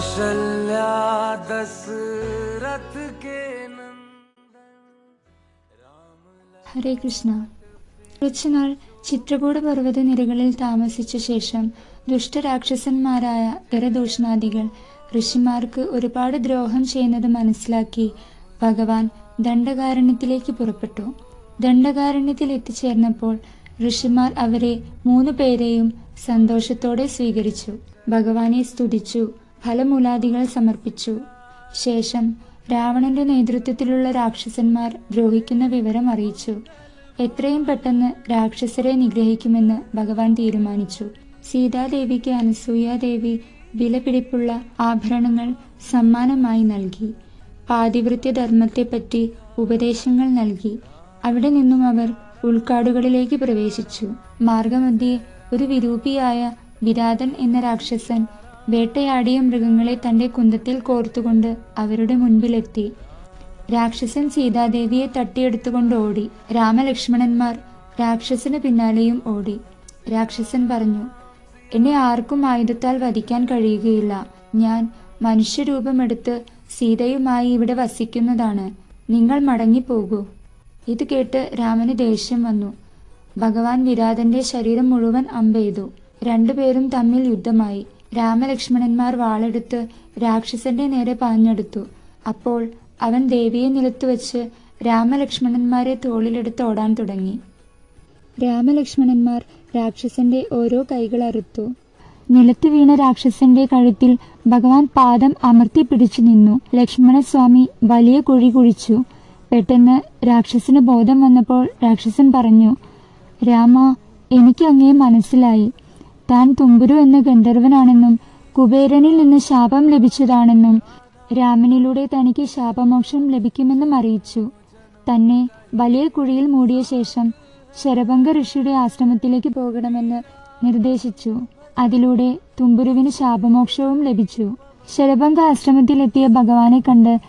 कौशल्या दशरथ के नंदन ഹരേ കൃഷ്ണ കുറച്ചുനാൾ ചിത്രകൂട പർവ്വത നിരകളിൽ താമസിച്ച ശേഷം ദുഷ്ടരാക്ഷസന്മാരായ ഗരദൂഷണാദികൾ ഋഷിമാർക്ക് ഒരുപാട് ദ്രോഹം ചെയ്യുന്നത് മനസ്സിലാക്കി ഭഗവാൻ ദണ്ഡകാരണ്യത്തിലേക്ക് പുറപ്പെട്ടു ദണ്ഡകാരണ്യത്തിൽ എത്തിച്ചേർന്നപ്പോൾ ഋഷിമാർ അവരെ മൂന്നു പേരെയും സന്തോഷത്തോടെ സ്വീകരിച്ചു ഭഗവാനെ സ്തുതിച്ചു ഫലമൂലാദികൾ സമർപ്പിച്ചു. ശേഷം രാവണന്റെ നേതൃത്വത്തിലുള്ള രാക്ഷസന്മാർ ദ്രോഹിക്കുന്ന വിവരം അറിയിച്ചു. എത്രയും പെട്ടെന്ന് രാക്ഷസരെ നിഗ്രഹിക്കുമെന്ന് ഭഗവാൻ തീരുമാനിച്ചു. സീതാദേവിക്ക് അനസൂയാദേവി വിലപിടിപ്പുള്ള ആഭരണങ്ങൾ സമ്മാനമായി നൽകി. പാതിവൃത്യ ധർമ്മത്തെപ്പറ്റി ഉപദേശങ്ങൾ നൽകി. അവിടെ നിന്നും അവർ ഉൾക്കാടുകളിലേക്ക് പ്രവേശിച്ചു. മാർഗമധ്യേ ഒരു വിരൂപിയായ വിരാതൻ എന്ന രാക്ഷസൻ വേട്ടയാടിയ മൃഗങ്ങളെ തന്റെ കുന്തത്തിൽ കോർത്തുകൊണ്ട് അവരുടെ മുൻപിലെത്തി. രാക്ഷസൻ സീതാദേവിയെ തട്ടിയെടുത്തുകൊണ്ട് ഓടി. രാമലക്ഷ്മണന്മാർ രാക്ഷസന് പിന്നാലെയും ഓടി. രാക്ഷസൻ പറഞ്ഞു എന്നെ ആർക്കും ആയുധത്താൽ വധിക്കാൻ കഴിയുകയില്ല. ഞാൻ മനുഷ്യരൂപമെടുത്ത് സീതയുമായി ഇവിടെ വസിക്കുന്നതാണ്. നിങ്ങൾ മടങ്ങിപ്പോകൂ. ഇത് കേട്ട് രാമന് ദേഷ്യം വന്നു. ഭഗവാൻ വിരാതന്റെ ശരീരം മുഴുവൻ അമ്പെയ്തു. രണ്ടുപേരും തമ്മിൽ യുദ്ധമായി. രാമലക്ഷ്മണന്മാർ വാളെടുത്ത് രാക്ഷസന്റെ നേരെ പാഞ്ഞെടുത്തു. അപ്പോൾ അവൻ ദേവിയെ നിലത്ത് വെച്ച് രാമലക്ഷ്മണന്മാരെ തോളിലെടുത്ത് ഓടാൻ തുടങ്ങി. രാമലക്ഷ്മണന്മാർ രാക്ഷസന്റെ ഓരോ കൈകൾ അറുത്തു. നിലത്ത് വീണ രാക്ഷസന്റെ കഴുത്തിൽ ഭഗവാൻ പാദം അമർത്തി പിടിച്ചു നിന്നു. ലക്ഷ്മണസ്വാമി വലിയ കുഴി കുഴിച്ചു. പെട്ടെന്ന് രാക്ഷസന് ബോധം വന്നപ്പോൾ രാക്ഷസൻ പറഞ്ഞു രാമ എനിക്ക് അങ്ങേ മനസ്സിലായി. താൻ തുമ്പുരു എന്ന ഗന്ധർവനാണെന്നും കുബേരനിൽ നിന്ന് ശാപം ലഭിച്ചതാണെന്നും രാമനിലൂടെ തനിക്ക് ശാപമോക്ഷം ലഭിക്കുമെന്നും അറിയിച്ചു. തന്നെ വലിയ കുഴിയിൽ മൂടിയ ശേഷം ശരഭംഗ ഋഷിയുടെ ആശ്രമത്തിലേക്ക് പോകണമെന്ന് നിർദ്ദേശിച്ചു. അതിലൂടെ തുമ്പുരുവിന് ശാപമോക്ഷവും ലഭിച്ചു. ശരഭംഗ ആശ്രമത്തിലെത്തിയ ഭഗവാനെ കണ്ട്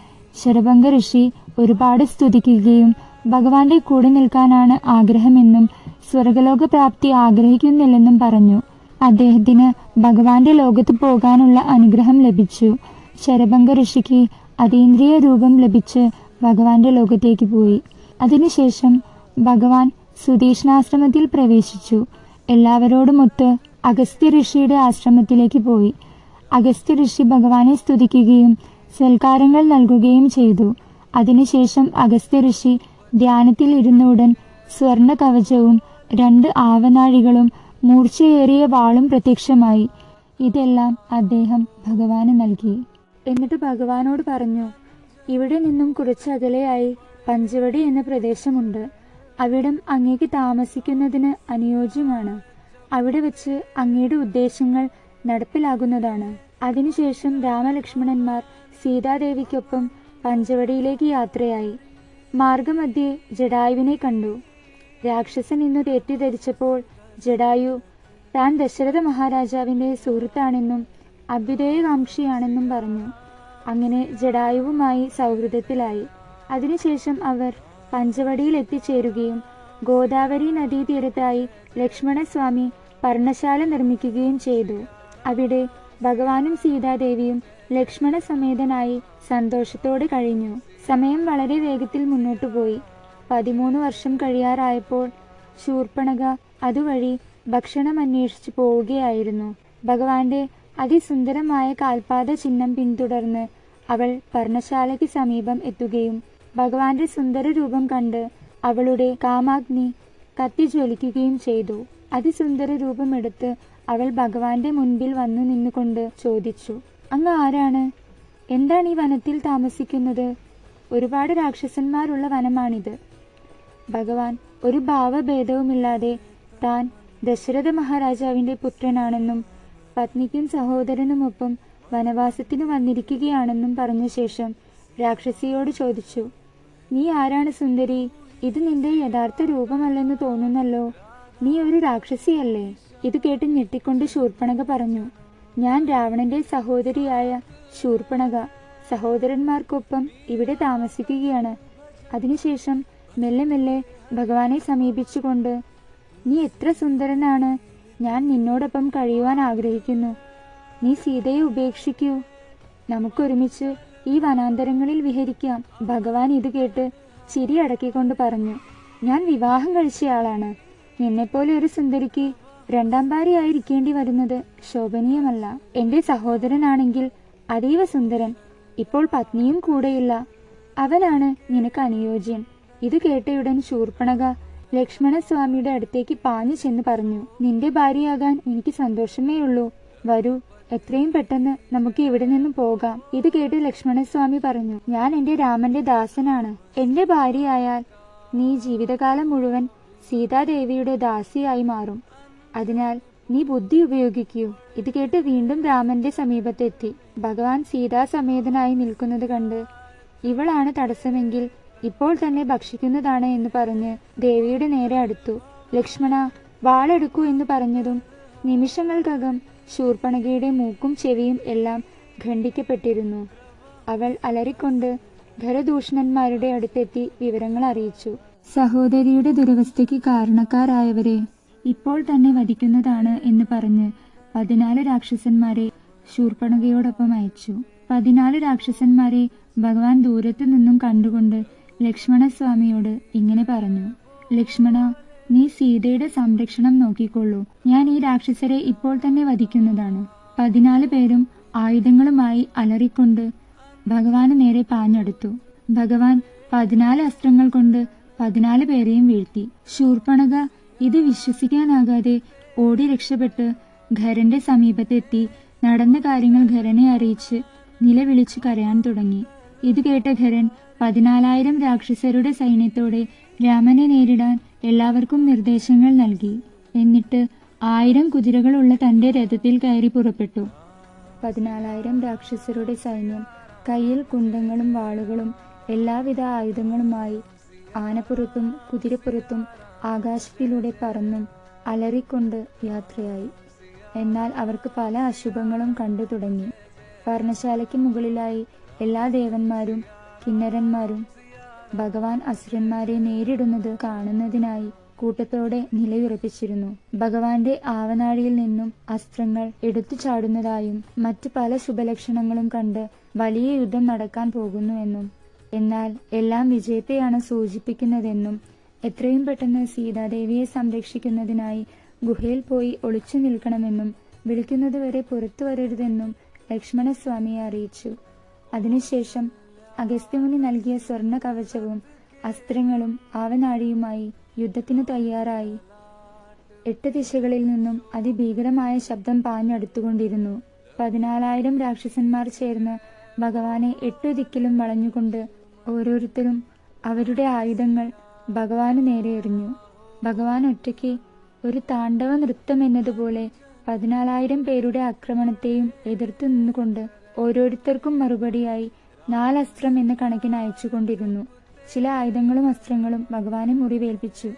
ശരഭംഗ ഋഷി ഒരുപാട് സ്തുതിക്കുകയും ഭഗവാന്റെ കൂടെ നിൽക്കാനാണ് ആഗ്രഹമെന്നും സ്വർഗലോക പ്രാപ്തി ആഗ്രഹിക്കുന്നില്ലെന്നും പറഞ്ഞു. അദ്ദേഹത്തിന് ഭഗവാന്റെ ലോകത്ത് പോകാനുള്ള അനുഗ്രഹം ലഭിച്ചു. ശരഭംഗ ഋഷിക്ക് അതീന്ദ്രിയ രൂപം ലഭിച്ച് ഭഗവാന്റെ ലോകത്തേക്ക് പോയി. അതിനുശേഷം ഭഗവാൻ സുതീഷ്ണാശ്രമത്തിൽ പ്രവേശിച്ചു. എല്ലാവരോടുമൊത്ത് അഗസ്ത്യ ഋഷിയുടെ ആശ്രമത്തിലേക്ക് പോയി. അഗസ്ത്യ ഋഷി ഭഗവാനെ സ്തുതിക്കുകയും സൽക്കാരങ്ങൾ നൽകുകയും ചെയ്തു. അതിനുശേഷം അഗസ്ത്യ ഋഷി ധ്യാനത്തിൽ ഇരുന്ന ഉടൻ സ്വർണ കവചവും രണ്ട് ആവനാഴികളും മൂർച്ചയേറിയ വാളും പ്രത്യക്ഷമായി. ഇതെല്ലാം അദ്ദേഹം ഭഗവാന് നൽകി. എന്നിട്ട് ഭഗവാനോട് പറഞ്ഞു ഇവിടെ നിന്നും കുറച്ചകലെയായി പഞ്ചവടി എന്ന പ്രദേശമുണ്ട്. അവിടം അങ്ങേക്ക് താമസിക്കുന്നതിന് അനുയോജ്യമാണ്. അവിടെ വച്ച് അങ്ങയുടെ ഉദ്ദേശങ്ങൾ നടപ്പിലാകുന്നതാണ്. അതിനുശേഷം രാമലക്ഷ്മണന്മാർ സീതാദേവിക്കൊപ്പം പഞ്ചവടിയിലേക്ക് യാത്രയായി. മാർഗമധ്യേ ജഡായുവിനെ കണ്ടു. രാക്ഷസൻ ഇന്ന് തെറ്റിദ്ധരിച്ചപ്പോൾ ജഡായു താൻ ദശരഥ മഹാരാജാവിന്റെ സുഹൃത്താണെന്നും അഭ്യുദയകാംക്ഷിയാണെന്നും പറഞ്ഞു. അങ്ങനെ ജഡായുവുമായി സൗഹൃദത്തിലായി. അതിനുശേഷം അവർ പഞ്ചവടിയിൽ എത്തിച്ചേരുകയും ഗോദാവരി നദീതീരത്തായി ലക്ഷ്മണസ്വാമി പർണശാല നിർമ്മിക്കുകയും ചെയ്തു. അവിടെ ഭഗവാനും സീതാദേവിയും ലക്ഷ്മണ സമേതനായി സന്തോഷത്തോടെ കഴിഞ്ഞു. സമയം വളരെ വേഗത്തിൽ മുന്നോട്ടു പോയി പതിമൂന്ന് വർഷം കഴിയാറായപ്പോൾ ശൂർപ്പണക അതുവഴി ഭക്ഷണം അന്വേഷിച്ചു പോവുകയായിരുന്നു. ഭഗവാന്റെ അതിസുന്ദരമായ കാൽപാദ ചിഹ്നം പിന്തുടർന്ന് അവൾ പർണശാലയ്ക്ക് സമീപം എത്തുകയും ഭഗവാന്റെ സുന്ദര രൂപം കണ്ട് അവളുടെ കാമാഗ്നി കത്തിജ്വലിക്കുകയും ചെയ്തു. അതിസുന്ദര രൂപമെടുത്ത് അവൾ ഭഗവാന്റെ മുൻപിൽ വന്നു നിന്നുകൊണ്ട് ചോദിച്ചു അങ്ങ് ആരാണ്? എന്താണ് ഈ വനത്തിൽ താമസിക്കുന്നത്? ഒരുപാട് രാക്ഷസന്മാരുള്ള വനമാണിത്. ഭഗവാൻ ഒരു ഭാവഭേദവുമില്ലാതെ താൻ ദശരഥ മഹാരാജാവിന്റെ പുത്രനാണെന്നും പത്നിക്കും സഹോദരനുമൊപ്പം വനവാസത്തിന് വന്നിരിക്കുകയാണെന്നും പറഞ്ഞ ശേഷം രാക്ഷസിയോട് ചോദിച്ചു നീ ആരാണ് സുന്ദരി? ഇത് നിന്റെ യഥാർത്ഥ രൂപമല്ലെന്ന് തോന്നുന്നല്ലോ. നീ ഒരു രാക്ഷസിയല്ലേ? ഇത് കേട്ട് ഞെട്ടിക്കൊണ്ട് ശൂർപ്പണക പറഞ്ഞു ഞാൻ രാവണന്റെ സഹോദരിയായ ശൂർപ്പണക. സഹോദരന്മാർക്കൊപ്പം ഇവിടെ താമസിക്കുകയാണ്. അതിനുശേഷം മെല്ലെ മെല്ലെ ഭഗവാനെ സമീപിച്ചുകൊണ്ട് നീ എത്ര സുന്ദരനാണ്. ഞാൻ നിന്നോടൊപ്പം കഴിയുവാൻ ആഗ്രഹിക്കുന്നു. നീ സീതയെ ഉപേക്ഷിക്കൂ. നമുക്കൊരുമിച്ച് ഈ വനാന്തരങ്ങളിൽ വിഹരിക്കാം. ഭഗവാൻ ഇത് കേട്ട് ചിരി അടക്കിക്കൊണ്ട് പറഞ്ഞു ഞാൻ വിവാഹം കഴിച്ചയാളാണ് നിന്നെപ്പോലെ ഒരു സുന്ദരിക്ക് രണ്ടാം ഭാര്യയായിരിക്കേണ്ടി വരുന്നത് ശോഭനീയമല്ല. എന്റെ സഹോദരനാണെങ്കിൽ അതീവ സുന്ദരൻ. ഇപ്പോൾ പത്നിയും കൂടെയില്ല. അവനാണ് നിനക്ക് അനുയോജ്യൻ. ഇത് കേട്ടയുടൻ ശൂർപ്പണക ലക്ഷ്മണസ്വാമിയുടെ അടുത്തേക്ക് പാഞ്ഞു ചെന്ന് പറഞ്ഞു നിന്റെ ഭാര്യയാകാൻ എനിക്ക് സന്തോഷമേ ഉള്ളൂ. വരൂ എത്രയും പെട്ടെന്ന് നമുക്ക് ഇവിടെ നിന്ന് പോകാം. ഇത് കേട്ട് ലക്ഷ്മണസ്വാമി പറഞ്ഞു ഞാൻ എന്റെ രാമന്റെ ദാസനാണ്. എന്റെ ഭാര്യയായാൽ നീ ജീവിതകാലം മുഴുവൻ സീതാദേവിയുടെ ദാസിയായി മാറും. അതിനാൽ നീ ബുദ്ധി ഉപയോഗിക്കൂ. ഇത് കേട്ട് വീണ്ടും രാമന്റെ സമീപത്തെത്തി. ഭഗവാൻ സീതാസമേതനായി നിൽക്കുന്നത് കണ്ട് ഇവളാണ് തടസ്സമെങ്കിൽ ഇപ്പോൾ തന്നെ ഭക്ഷിക്കുന്നതാണ് എന്ന് പറഞ്ഞ് ദേവിയുടെ നേരെ അടുത്തു. ലക്ഷ്മണ വാളെടുക്കൂ എന്ന് പറഞ്ഞതും നിമിഷങ്ങൾക്കകം ശൂർപ്പണകയുടെ മൂക്കും ചെവിയും എല്ലാം ഖണ്ഡിക്കപ്പെട്ടിരുന്നു. അവൾ അലറിക്കൊണ്ട് ധരദൂഷണന്മാരുടെ അടുത്തെത്തി വിവരങ്ങൾ അറിയിച്ചു. സഹോദരിയുടെ ദുരവസ്ഥയ്ക്ക് കാരണക്കാരായവരെ ഇപ്പോൾ തന്നെ വധിക്കുന്നതാണ് എന്ന് പറഞ്ഞ് പതിനാല് രാക്ഷസന്മാരെ ശൂർപ്പണകയോടൊപ്പം അയച്ചു. പതിനാല് രാക്ഷസന്മാരെ ഭഗവാൻ ദൂരത്തു നിന്നും കണ്ടുകൊണ്ട് ലക്ഷ്മണസ്വാമിയോട് ഇങ്ങനെ പറഞ്ഞു. ലക്ഷ്മണ നീ സീതയുടെ സംരക്ഷണം നോക്കിക്കൊള്ളൂ. ഞാൻ ഈ രാക്ഷസരെ ഇപ്പോൾ തന്നെ വധിക്കുന്നതാണ്. പതിനാല് പേരും ആയുധങ്ങളുമായി അലറിക്കൊണ്ട് ഭഗവാന് നേരെ പാഞ്ഞെടുത്തു. ഭഗവാൻ പതിനാല് അസ്ത്രങ്ങൾ കൊണ്ട് പതിനാല് പേരെയും വീഴ്ത്തി. ശൂർപ്പണക ഇത് വിശ്വസിക്കാനാകാതെ ഓടി രക്ഷപ്പെട്ട് ഖരന്റെ സമീപത്തെത്തി നടന്ന കാര്യങ്ങൾ ഖരനെ അറിയിച്ച് നിലവിളിച്ചു കരയാൻ തുടങ്ങി. ഇത് കേട്ട ഖരൻ പതിനാലായിരം രാക്ഷസരുടെ സൈന്യത്തോടെ രാമനെ നേരിടാൻ എല്ലാവർക്കും നിർദ്ദേശങ്ങൾ നൽകി. എന്നിട്ട് ആയിരം കുതിരകളുള്ള തന്റെ രഥത്തിൽ കയറി പുറപ്പെട്ടു. പതിനാലായിരം രാക്ഷസരുടെ സൈന്യം കയ്യിൽ കുന്തങ്ങളും വാളുകളും എല്ലാവിധ ആയുധങ്ങളുമായി ആനപ്പുറത്തും കുതിരപ്പുറത്തും ആകാശത്തിലൂടെ പറന്നും അലറിക്കൊണ്ട് യാത്രയായി. എന്നാൽ അവർക്ക് പല അശുഭങ്ങളും കണ്ടു തുടങ്ങി. പർണശാലയ്ക്ക് മുകളിലായി എല്ലാ ദേവന്മാരും കിന്നരന്മാരും ഭഗവാൻ അസുരന്മാരെ നേരിടുന്നത് കാണുന്നതിനായി കൂട്ടത്തോടെ നിലയുറപ്പിച്ചിരുന്നു. ഭഗവാന്റെ ആവനാഴിയിൽ നിന്നും അസ്ത്രങ്ങൾ എടുത്തു ചാടുന്നതായും മറ്റു പല ശുഭലക്ഷണങ്ങളും കണ്ട് വലിയ യുദ്ധം നടക്കാൻ പോകുന്നുവെന്നും എന്നാൽ എല്ലാം വിജയത്തെയാണ് സൂചിപ്പിക്കുന്നതെന്നും എത്രയും പെട്ടെന്ന് സീതാദേവിയെ സംരക്ഷിക്കുന്നതിനായി ഗുഹയിൽ പോയി ഒളിച്ചു നിൽക്കണമെന്നും വിളിക്കുന്നതുവരെ പുറത്തു വരരുതെന്നും ലക്ഷ്മണസ്വാമിയെ അറിയിച്ചു. അതിനുശേഷം അഗസ്ത്യമുനി നൽകിയ സ്വർണ കവചവും അസ്ത്രങ്ങളും ആവനാഴിയുമായി യുദ്ധത്തിന് തയ്യാറായി. എട്ട് ദിശകളിൽ നിന്നും അതിഭീകരമായ ശബ്ദം പാഞ്ഞടുത്തുകൊണ്ടിരുന്നു. പതിനാലായിരം രാക്ഷസന്മാർ ചേർന്ന് ഭഗവാനെ എട്ടു ദിക്കിലും വളഞ്ഞുകൊണ്ട് ഓരോരുത്തരും അവരുടെ ആയുധങ്ങൾ ഭഗവാന് നേരെ എറിഞ്ഞു. ഭഗവാൻ ഒറ്റയ്ക്ക് ഒരു താണ്ഡവ നൃത്തം എന്നതുപോലെ പതിനാലായിരം പേരുടെ ആക്രമണത്തെയും എതിർത്തു നിന്നുകൊണ്ട് ഓരോരുത്തർക്കും മറുപടിയായി നാലസ്ത്രം എന്ന കണക്കിന് അയച്ചുകൊണ്ടിരുന്നു. ചില ആയുധങ്ങളും അസ്ത്രങ്ങളും ഭഗവാനെ മുറിവേൽപ്പിച്ചു.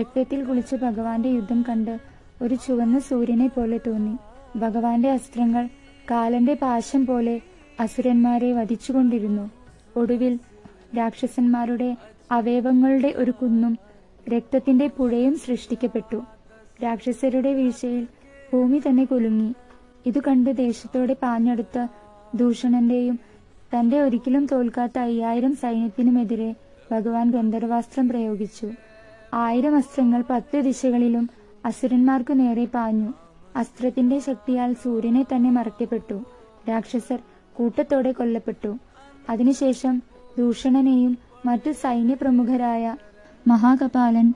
രക്തത്തിൽ കുളിച്ച് ഭഗവാന്റെ യുദ്ധം കണ്ട് ഒരു ചുവന്ന സൂര്യനെ പോലെ തോന്നി. ഭഗവാന്റെ അസ്ത്രങ്ങൾ കാലന്റെ പാശം പോലെ അസുരന്മാരെ വധിച്ചുകൊണ്ടിരുന്നു. ഒടുവിൽ രാക്ഷസന്മാരുടെ അവയവങ്ങളുടെ ഒരു കുന്നും രക്തത്തിന്റെ പുഴയും സൃഷ്ടിക്കപ്പെട്ടു. രാക്ഷസരുടെ വീഴ്ചയിൽ ഭൂമി തന്നെ കുലുങ്ങി. ഇതു കണ്ട് ദേഷ്യത്തോടെ പാഞ്ഞെടുത്ത ദൂഷണന്റെയും തന്റെ ഒരിക്കലും തോൽക്കാത്ത അയ്യായിരം സൈന്യത്തിനുമെതിരെ ഭഗവാൻ ഗന്ധർവാസ്ത്രം പ്രയോഗിച്ചു. ആയിരം അസ്ത്രങ്ങൾ പത്ത് ദിശകളിലും അസുരന്മാർക്കു നേരെ പാഞ്ഞു. അസ്ത്രത്തിന്റെ ശക്തിയാൽ സൂര്യനെ തന്നെ മറക്കപ്പെട്ടു രാക്ഷസർ കൂട്ടത്തോടെ കൊല്ലപ്പെട്ടു. അതിനുശേഷം ദൂഷണനെയും മറ്റു സൈന്യപ്രമുഖരായ മഹാകപാലൻ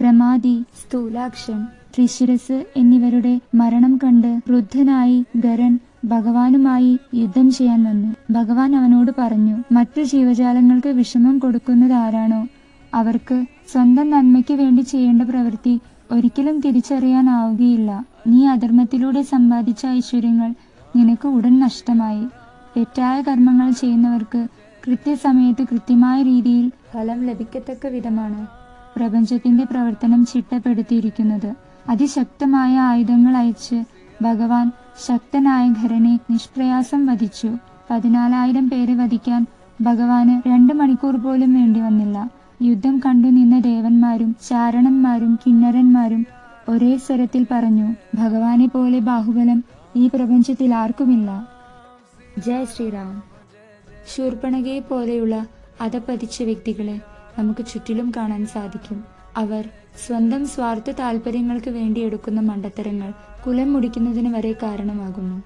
പ്രമാദി സ്ഥൂലാക്ഷൻ ത്രിശിരസ് എന്നിവരുടെ മരണം കണ്ട് ക്രുദ്ധനായി ഗരൻ ഭഗവാനുമായി യുദ്ധം ചെയ്യാൻ വന്നു. ഭഗവാൻ അവനോട് പറഞ്ഞു മറ്റു ജീവജാലങ്ങൾക്ക് വിഷമം കൊടുക്കുന്നത് ആരാണോ അവർക്ക് സ്വന്തം നന്മയ്ക്ക് വേണ്ടി ചെയ്യേണ്ട പ്രവൃത്തി ഒരിക്കലും തിരിച്ചറിയാനാവുകയില്ല. നീ അധർമ്മത്തിലൂടെ സമ്പാദിച്ച ഐശ്വര്യങ്ങൾ നിനക്ക് ഉടൻ നഷ്ടമായി. തെറ്റായ കർമ്മങ്ങൾ ചെയ്യുന്നവർക്ക് കൃത്യസമയത്ത് കൃത്യമായ രീതിയിൽ ഫലം ലഭിക്കത്തക്ക വിധമാണ് പ്രപഞ്ചത്തിന്റെ പ്രവർത്തനം ചിട്ടപ്പെടുത്തിയിരിക്കുന്നത്. അതിശക്തമായ ആയുധങ്ങൾ അയച്ച് ഭഗവാൻ ശക്തനായ ഖരനെ നിഷ്പ്രയാസം വധിച്ചു. പതിനാലായിരം പേരെ വധിക്കാൻ ഭഗവാന് രണ്ട് മണിക്കൂർ പോലും വേണ്ടി വന്നില്ല. യുദ്ധം കണ്ടു നിന്ന ദേവന്മാരും ചാരണന്മാരും കിന്നരന്മാരും ഒരേ സ്വരത്തിൽ പറഞ്ഞു ഭഗവാനെ പോലെ ബാഹുബലം ഈ പ്രപഞ്ചത്തിൽ ആർക്കുമില്ല? ജയ ശ്രീറാം. ശൂർപ്പണകയെ പോലെയുള്ള അധപതിച്ച വ്യക്തികളെ നമുക്ക് ചുറ്റിലും കാണാൻ സാധിക്കും. അവർ സ്വന്തം സ്വാർത്ഥ താല്പര്യങ്ങൾക്ക് വേണ്ടി എടുക്കുന്ന മണ്ടത്തരങ്ങൾ കുലം മുടിക്കുന്നതിന് വരെ കാരണമാകുന്നു.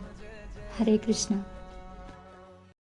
ഹരേ കൃഷ്ണ.